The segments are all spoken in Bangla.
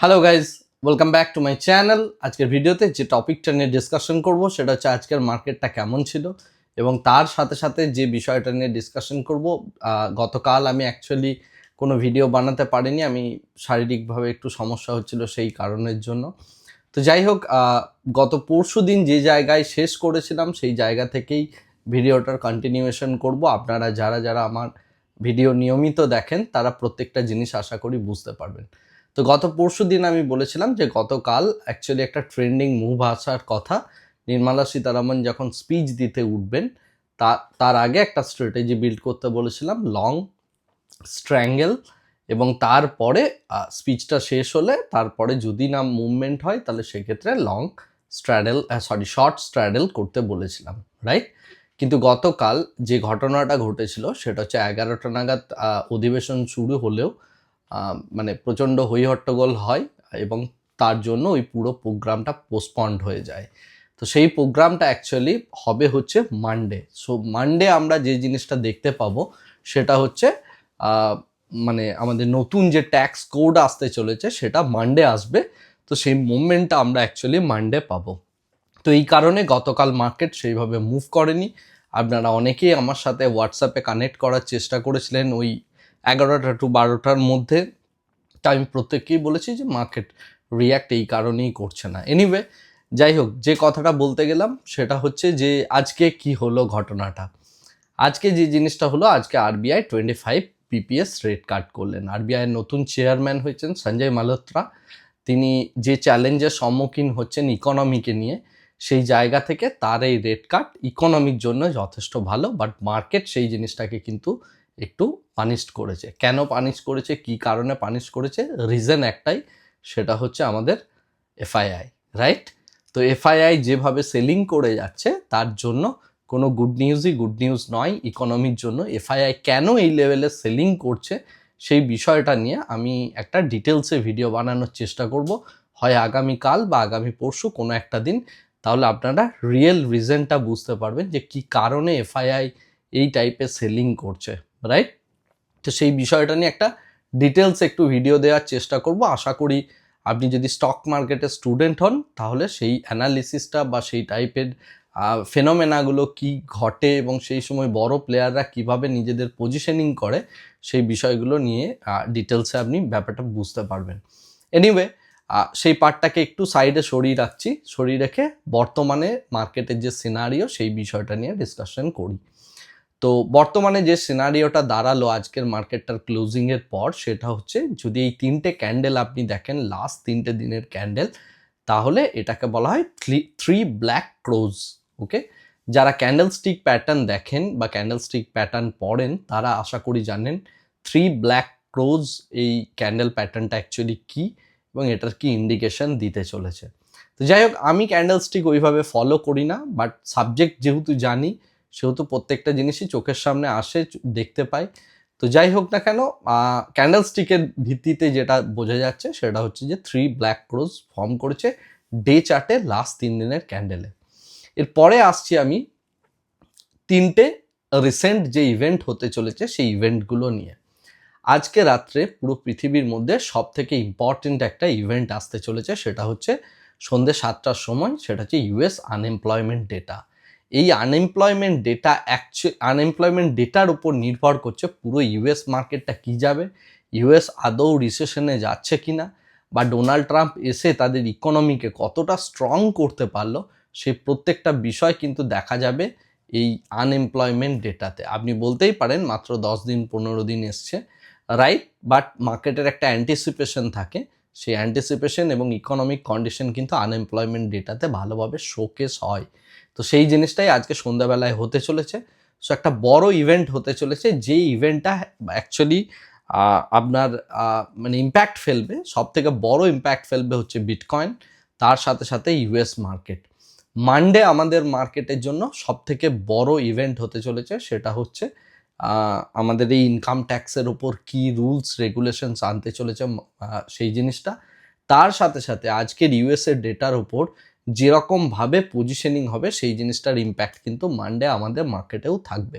Hello guys welcome back to my channel আজকের ভিডিওতে যে টপিকটা নিয়ে ডিসকাশন করব, সেটা হচ্ছে আজকের মার্কেটটা কেমন ছিল এবং তার সাথে সাথে যে বিষয়টা নিয়ে ডিসকাশন করব গতকাল আমি অ্যাকচুয়ালি কোনো ভিডিও বানাতে পারিনি। আমি শারীরিকভাবে একটু সমস্যা হচ্ছিল সেই কারণের জন্য। তো যাই হোক গত পরশু দিন যে জায়গায় শেষ করেছিলাম, সেই জায়গা থেকেই ভিডিওটার কন্টিনিউয়েশন করব। আপনারা যারা যারা আমার ভিডিও নিয়মিত দেখেন, তারা প্রত্যেকটা জিনিস আশা করি বুঝতে পারবেন। তো গত পরশু দিন আমি বলেছিলাম যে গতকাল অ্যাকচুয়ালি একটা ট্রেন্ডিং মুভ আসার কথা। নির্মলা সীতারামন যখন স্পিচ দিতে উঠবেন, তা, তার আগে একটা স্ট্র্যাটেজি বিল্ড করতে বলেছিলাম লং স্ট্র্যাঙ্গেল এবং তারপরে স্পিচটা শেষ হলে তারপরে যদি না মুভমেন্ট হয়, তাহলে সেক্ষেত্রে long straddle sorry short straddle করতে বলেছিলাম রাইট কিন্তু গতকাল যে ঘটনাটা ঘটেছিল, সেটা হচ্ছে এগারোটা নাগাদ অধিবেশন শুরু হলেও মানে প্রচণ্ড হইহট্টগোল হয় এবং তার জন্য ওই পুরো প্রোগ্রামটা পোস্টপন্ড হয়ে যায়। তো সেই প্রোগ্রামটা অ্যাকচুয়ালি হবে হচ্ছে মানডে সো মানডে আমরা যে জিনিসটা দেখতে পাবো সেটা হচ্ছে মানে আমাদের নতুন যে ট্যাক্স কোড আসতে চলেছে সেটা মানডে আসবে। তো সেই মুভমেন্টটা আমরা অ্যাকচুয়ালি মানডে পাবো। তো এই কারণে গতকাল মার্কেট সেইভাবে মুভ করেনি। আপনারা অনেকেই আমার সাথে হোয়াটসঅ্যাপে কানেক্ট করার চেষ্টা করেছিলেন ওই এগারোটা টু বারোটার মধ্যে তা আমি প্রত্যেককেই বলেছি যে মার্কেট রিয়্যাক্ট এই কারণেই করছে না। এনিওয়ে যাই হোক, যে কথাটা বলতে গেলাম সেটা হচ্ছে যে আজকে কি হলো ঘটনাটা? আজকে যে জিনিসটা হলো, আজকে RBI twenty five BPS rate cut করলেন। আরবিআইয়ের নতুন চেয়ারম্যান হয়েছেন সঞ্জয় মালহোত্রা। তিনি যে চ্যালেঞ্জের সম্মুখীন হচ্ছেন ইকোনমিকে নিয়ে, সেই জায়গা থেকে তার এই রেট কাট ইকোনমির জন্য যথেষ্ট ভালো বাট মার্কেট সেই জিনিসটাকে কিন্তু একটু পানিশড করেছে। কেন পানিশ করেছে? কি কারণে পানিশ করেছে? রিজন একটাই, সেটা হচ্ছে আমাদের এফআইআই রাইট তো এফআইআই যেভাবে সেলিং করে যাচ্ছে, তার জন্য কোনো গুড নিউজই গুড নিউজ নয় ইকোনমির জন্য। এফআইআই কেন এই লেভেলে সেলিং করছে, সেই বিষয়টা নিয়ে আমি একটা ডিটেলসে ভিডিও বানানোর চেষ্টা করব। হয় আগামীকাল বা আগামী পরশু কোনো একটা দিন, তাহলে আপনারা রিয়েল রিজনটা বুঝতে পারবেন যে কি কারণে এফআইআই এই টাইপের সেলিং করছে। রাইট তো সেই বিষয়টা নিয়ে একটা ডিটেলস একটু ভিডিও দেওয়ার চেষ্টা করব। আশা করি আপনি যদি স্টক মার্কেটের স্টুডেন্ট হন, তাহলে সেই অ্যানালিসিসটা বা সেই টাইপের ফেনোমেনাগুলো কি ঘটে এবং সেই সময় বড় প্লেয়াররা কীভাবে নিজেদের পজিশনিং করে, সেই বিষয়গুলো নিয়ে ডিটেলসে আপনি ব্যাপারটা বুঝতে পারবেন। এনিওয়ে সেই পার্টটাকে একটু সাইডে সরিয়ে রাখছি। সরিয়ে রেখে বর্তমানে মার্কেটের যে সিনারিও সেই বিষয়টা নিয়ে ডিসকাশন করি। তো বর্তমানে যে সিনারিওটা দাঁড়াল আজকের মার্কেটটার ক্লোজিংয়ের পর, সেটা হচ্ছে যদি এই তিনটে ক্যান্ডেল আপনি দেখেন লাস্ট তিনটে দিনের ক্যান্ডেল তাহলে এটাকে বলা হয় থ্রি ব্ল্যাক ক্লোজ ওকে যারা ক্যান্ডেল স্টিক প্যাটার্ন দেখেন বা ক্যান্ডেল স্টিক প্যাটার্ন পড়েন, তারা আশা করি জানেন থ্রি ব্ল্যাক ক্লোজ এই ক্যান্ডেল প্যাটার্নটা অ্যাকচুয়ালি কী এবং এটার কি ইন্ডিকেশন দিতে চলেছে। তো যাই হোক, আমি ক্যান্ডেল স্টিক ওইভাবে ফলো করি না বাট সাবজেক্ট যেহেতু জানি সেহেতু প্রত্যেকটা জিনিসই চোখের সামনে আসে দেখতে পাই। তো যাই হোক না কেন ক্যান্ডেল স্টিকের ভিত্তিতে যেটা বোঝা যাচ্ছে সেটা হচ্ছে যে থ্রি ব্ল্যাক ক্রোজ ফর্ম করেছে ডে চার্টে লাস্ট তিন দিনের ক্যান্ডেলে এরপরে আসছি আমি তিনটে রিসেন্ট যে ইভেন্ট হতে চলেছে সেই ইভেন্টগুলো নিয়ে। আজকে রাত্রে পুরো পৃথিবীর মধ্যে সব থেকে ইম্পর্টেন্ট একটা ইভেন্ট আসতে চলেছে সেটা হচ্ছে সন্ধ্যে সাতটার সময়, সেটা হচ্ছে ইউএস আনএমপ্লয়মেন্ট ডেটা এই আনএমপ্লয়মেন্ট ডেটা অ্যাকচুয়াল আনএমপ্লয়মেন্ট ডেটার উপর নির্ভর করছে পুরো ইউএস মার্কেটটা কী যাবে ইউএস আদৌ রিসেশনে যাচ্ছে কি না বা ডোনাল্ড ট্রাম্প এসে তাদের ইকোনমিকে কতটা স্ট্রং করতে পারল সেই প্রত্যেকটা বিষয় কিন্তু দেখা যাবে এই আনএমপ্লয়মেন্ট ডেটাতে আপনি বলতেই পারেন মাত্র দশ দিন, পনেরো দিন এসছে রাইট বাট মার্কেটের একটা অ্যান্টিসিপেশন থাকে, সেই অ্যান্টিসিপেশন এবং ইকোনমিক কন্ডিশন কিন্তু আনএমপ্লয়মেন্ট ডেটাতে ভালোভাবে শোকেস হয়। তো সেই জিনিসটাই আজকে সন্ধ্যাবেলায় হতে চলেছে। সো একটা বড় ইভেন্ট হতে চলেছে যে ইভেন্টটা অ্যাকচুয়ালি আপনার মানে ইম্প্যাক্ট ফেলবে সব থেকে বড় ইম্প্যাক্ট ফেলবে হচ্ছে বিটকয়েন তার সাথে সাথে ইউএস মার্কেট মানডে আমাদের মার্কেটের জন্য সব থেকে বড় ইভেন্ট হতে চলেছে, সেটা হচ্ছে আমাদের এই ইনকাম ট্যাক্সের ওপর কি রুলস রেগুলেশনস আনতে চলেছে সেই জিনিসটা। তার সাথে সাথে আজকের ইউএসের ডেটার ওপর যেরকমভাবে পজিশনিং হবে, সেই জিনিসটার ইম্প্যাক্ট কিন্তু মানডে আমাদের মার্কেটেও থাকবে।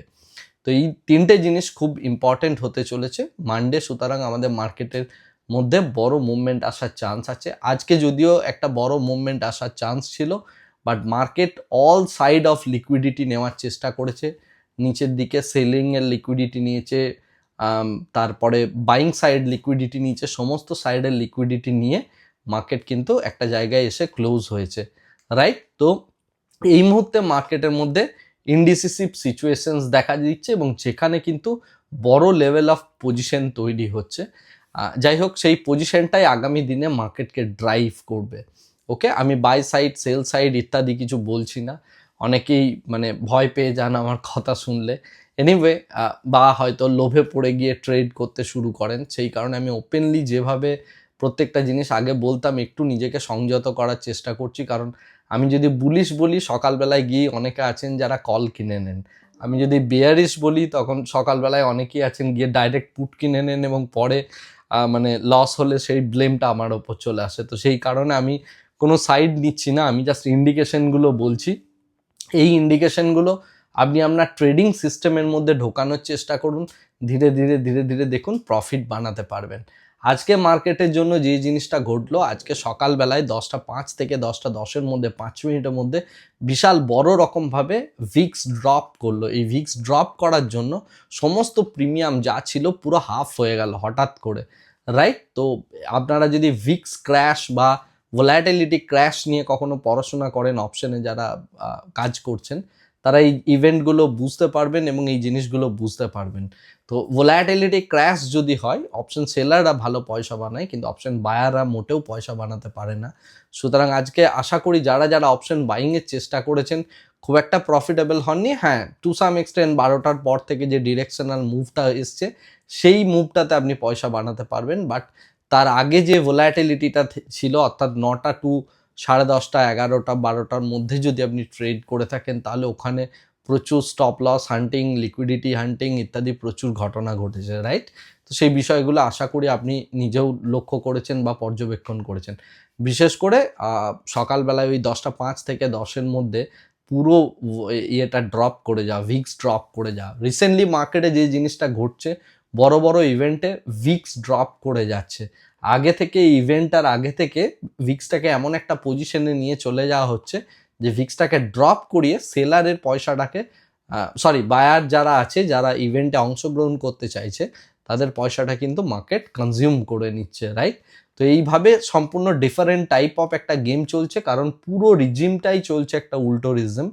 তো এই তিনটে জিনিস খুব ইম্পর্টেন্ট হতে চলেছে। মানডে সুতরাং আমাদের মার্কেটের মধ্যে বড় মুভমেন্ট আসার চান্স আছে। আজকে যদিও একটা বড় মুভমেন্ট আসার চান্স ছিল but market all side of liquidity নেওয়ার চেষ্টা করেছে। নিচের দিকে সেলিংয়ের লিকুইডিটি নিয়েছে তারপরে বাইং সাইড লিকুইডিটি নিয়েছে, সমস্ত সাইডের লিকুইডিটি নিয়ে মার্কেট কিন্তু একটা জায়গায় এসে ক্লোজ হয়েছে রাইট তো এই মুহূর্তে মার্কেটের মধ্যে ইনডিসিসিভ সিচুয়েশনস দেখা দিচ্ছে এবং যেখানে কিন্তু বড় লেভেল অফ পজিশন তৈরি হচ্ছে। যাই হোক, সেই পজিশনটাই আগামী দিনে মার্কেটকে ড্রাইভ করবে ওকে আমি বাই সাইড সেল সাইড ইত্যাদি কিছু বলছি না, অনেকেই মানে ভয় পেয়ে যান আমার কথা শুনলে। এনিওয়ে বা হয়তো লোভে পড়ে গিয়ে ট্রেড করতে শুরু করেন, সেই কারণে আমি ওপেনলি যেভাবে প্রত্যেকটা জিনিস আগে বলতাম, একটু নিজেকে সংযত করার চেষ্টা করছি। কারণ আমি যদি বুলিশ বলি, সকালবেলায় গিয়ে অনেকে আছেন যারা কল কিনে নেন। আমি যদি বেয়ারিশ বলি, তখন সকালবেলায় অনেকেই আছেন গিয়ে ডাইরেক্ট পুট কিনে নেন এবং পরে মানে লস হলে সেই ব্লেমটা আমার ওপর চলে আসে। তো সেই কারণে আমি কোনো সাইড নিচ্ছি না, আমি জাস্ট ইন্ডিকেশনগুলো বলছি। এই ইন্ডিকেশনগুলো আপনি আপনার ট্রেডিং সিস্টেমের মধ্যে ঢোকানোর চেষ্টা করুন। ধীরে ধীরে ধীরে ধীরে দেখুন প্রফিট বানাতে পারবেন। আজকে মার্কেটের জন্য যে জিনিসটা ঘটলো, আজকে সকালবেলায় দশটা পাঁচ থেকে দশটা দশের মধ্যে, পাঁচ মিনিটের মধ্যে বিশাল বড় রকমভাবে ভিক্স ড্রপ করল। এই ভিক্স ড্রপ করার জন্য সমস্ত প্রিমিয়াম যা ছিল পুরো হাফ হয়ে গেল হঠাৎ করে রাইট তো আপনারা যদি ভিক্স ক্র্যাশ বা ভোলাটিলিটি ক্র্যাশ নিয়ে কখনো পড়াশোনা করেন অপশনে যারা কাজ করছেন তারা এই ইভেন্টগুলো বুঝতে পারবেন এবং এই জিনিসগুলো বুঝতে পারবেন। তো ভোলাটিলিটি ক্র্যাশ যদি হয় অপশন সেলাররা ভালো পয়সা বানায়, কিন্তু অপশন বায়াররা মোটেও পয়সা বানাতে পারে না। সুতরাং আজকে আশা করি যারা যারা অপশন বাইংয়ের চেষ্টা করেছেন, খুব একটা প্রফিটেবল হননি। হ্যাঁ টু সাম এক্সটেন্ট বারোটার পর থেকে যে ডিরেকশনাল মুভটা এসছে, সেই মুভটাতে আপনি পয়সা বানাতে পারবেন। বাট তার আগে যে ভোলাটিলিটিটা ছিল, অর্থাৎ নটা টু সাড়ে দশটা, এগারোটা, বারোটার মধ্যে যদি আপনি ট্রেড করে থাকেন, তাহলে ওখানে প্রচুর stop loss hunting liquidity hunting ইত্যাদি প্রচুর ঘটনা ঘটেছে রাইট তো সেই বিষয়গুলো আশা করি আপনি নিজেও লক্ষ্য করেছেন বা পর্যবেক্ষণ করেছেন। বিশেষ করে সকালবেলায় ওই দশটা পাঁচ থেকে দশের মধ্যে পুরো ইয়েটা ড্রপ করে যাওয়া ভিক্স ড্রপ করে যাওয়া। রিসেন্টলি মার্কেটে যে জিনিসটা ঘটছে, বড় বড় ইভেন্টে ভিক্স ড্রপ করে যাচ্ছে। আগে থেকে ইভেন্টটার আগে থেকে ভিক্সটাকে এমন একটা পজিশনে নিয়ে চলে যাওয়া হচ্ছে যে ভিক্সটাকে ড্রপ করিয়ে সেলারের পয়সাটাকে সরি বায়ার যারা আছে, যারা ইভেন্টে অংশগ্রহণ করতে চাইছে, তাদের পয়সাটা কিন্তু মার্কেট কনজিউম করে নিচ্ছে রাইট তো এইভাবে সম্পূর্ণ ডিফারেন্ট টাইপ অফ একটা গেম চলছে, কারণ পুরো রিজিমটাই চলছে একটা উল্টো রিজিম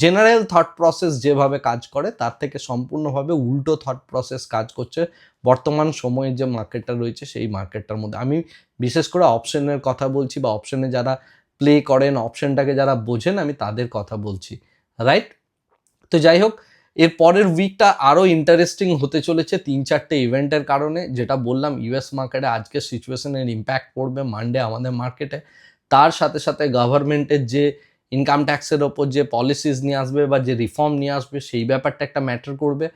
জেনারেল থট প্রসেস যেভাবে কাজ করে, তার থেকে সম্পূর্ণভাবে উল্টো থট প্রসেস কাজ করছে বর্তমান সময়ে যে মার্কেটটা রয়েছে, সেই মার্কেটটার মধ্যে। আমি বিশেষ করে অপশনের কথা বলছি বা অপশনে যারা প্লে করেন অপশনটাকে যারা বোঝেন, আমি তাদের কথা বলছি রাইট তো যাই হোক, এর পরের উইকটা আরও ইন্টারেস্টিং হতে চলেছে তিন চারটে ইভেন্টের কারণে, যেটা বললাম ইউএস মার্কেটে আজকে সিচুয়েশনের ইম্প্যাক্ট পড়বে মানডে আমাদের মার্কেটে তার সাথে সাথে গভর্নমেন্টের যে ইনকাম ট্যাক্সের ওপর যে পলিসিস নিয়ে আসবে বা যে রিফর্ম নিয়ে আসবে, সেই ব্যাপারটা একটা ম্যাটার করবে।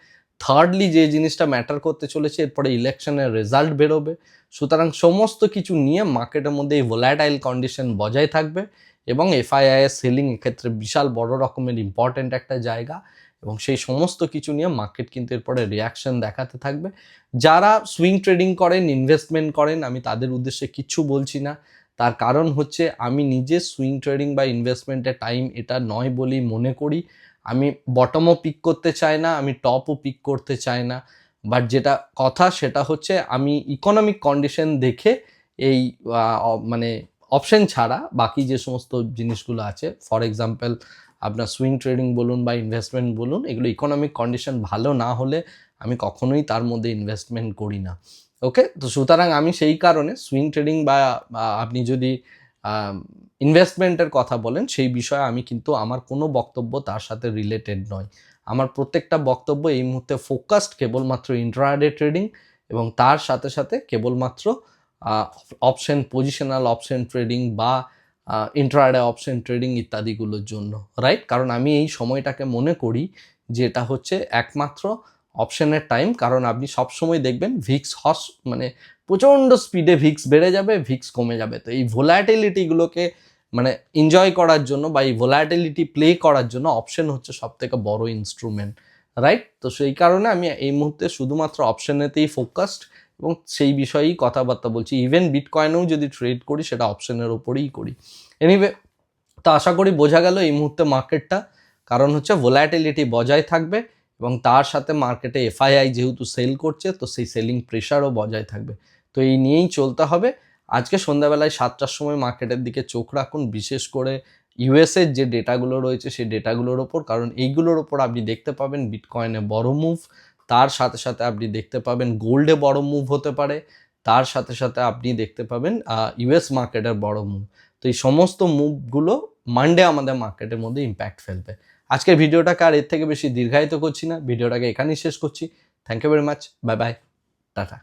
থার্ডলি যে জিনিসটা ম্যাটার করতে চলেছে, এরপরে ইলেকশনের রেজাল্ট বেরোবে। সুতরাং সমস্ত কিছু নিয়ে মার্কেটের মধ্যে এই ভোলাটাইল কন্ডিশন বজায় থাকবে এবং এফআইআইএস সেলিং এক্ষেত্রে বিশাল বড় রকমের ইম্পর্ট্যান্ট একটা জায়গা এবং সেই সমস্ত কিছু নিয়ে মার্কেট কিন্তু এরপরে রিয়াকশন দেখাতে থাকবে। যারা সুইং ট্রেডিং করেন ইনভেস্টমেন্ট করেন, আমি তাদের উদ্দেশ্যে কিচ্ছু বলছি না। তার কারণ হচ্ছে আমি নিজে সুইং ট্রেডিং বা ইনভেস্টমেন্টের টাইম এটা নয় বলেই মনে করি। আমি বটমও পিক করতে চাই না, আমি টপও পিক করতে চাই না। বাট যেটা কথা সেটা হচ্ছে আমি ইকোনমিক কন্ডিশন দেখে এই মানে অপশন ছাড়া বাকি যে সমস্ত জিনিসগুলো আছে ফর এক্সাম্পল আপনার সুইং ট্রেডিং বলুন বা ইনভেস্টমেন্ট বলুন, এগুলো ইকোনমিক কন্ডিশন ভালো না হলে আমি কখনোই তার মধ্যে ইনভেস্টমেন্ট করি না। ওকে তো সুতরাং আমি সেই কারণে সুইং ট্রেডিং বা আপনি যদি ইনভেস্টমেন্টের কথা বলেন, সেই বিষয়ে আমি কিন্তু আমার কোনো বক্তব্য তার সাথে রিলেটেড নয়। আমার প্রত্যেকটা বক্তব্য এই মুহূর্তে ফোকাসড কেবলমাত্র ইন্ট্রাডে ট্রেডিং এবং তার সাথে সাথে কেবলমাত্র অপশন পজিশনাল অপশন ট্রেডিং বা ইন্ট্রাডে অপশন ট্রেডিং ইত্যাদিগুলোর জন্য রাইট কারণ আমি এই সময়টাকে মনে করি যে এটা হচ্ছে একমাত্র অপশনের টাইম, কারণ আপনি সবসময় দেখবেন ভিক্স হস মানে প্রচণ্ড স্পিডে ভিক্স বেড়ে যাবে, ভিক্স কমে যাবে। তো এই ভোলাটিলিটিগুলোকে মানে এনজয় করার জন্য বা এই ভোলাটিলিটি প্লে করার জন্য অপশন হচ্ছে সব থেকে বড় ইনস্ট্রুমেন্ট রাইট তো সেই কারণে আমি এই মুহূর্তে শুধুমাত্র অপশনেতেই ফোকাসড এবং সেই বিষয়েই কথাবার্তা বলছি। ইভেন বিটকয়েনেও যদি ট্রেড করি, সেটা অপশনের ওপরেই করি। এনিওয়ে তো আশা করি বোঝা গেল এই মুহূর্তে মার্কেটটা কারণ হচ্ছে ভোলাটিলিটি বজায় থাকবে। এবং তার সাথে মার্কেটে এফআইআই যেহেতু সেল করছে, তো সেই সেলিং প্রেশারও বজায় থাকবে। তো এই নিয়েই চলতে হবে। আজকে সন্ধ্যাবেলায় সাতটার সময় মার্কেটের দিকে চোখ রাখুন, বিশেষ করে ইউএসের যে ডেটাগুলো রয়েছে, সেই ডেটাগুলোর ওপর, কারণ এইগুলোর ওপর আপনি দেখতে পাবেন বিটকয়েনে বড় মুভ তার সাথে সাথে আপনি দেখতে পাবেন গোল্ডে বড় মুভ হতে পারে, তার সাথে সাথে আপনি দেখতে পাবেন ইউএস মার্কেটের বড় মুভ তো এই সমস্ত মুভগুলো মানডে আমাদের মার্কেটের মধ্যে ইম্প্যাক্ট ফেলবে। আজকের ভিডিওটাকে আর এর থেকে বেশি দীর্ঘায়িত করছি না। ভিডিওটাকে এখানেই শেষ করছি। Thank you very much bye bye tata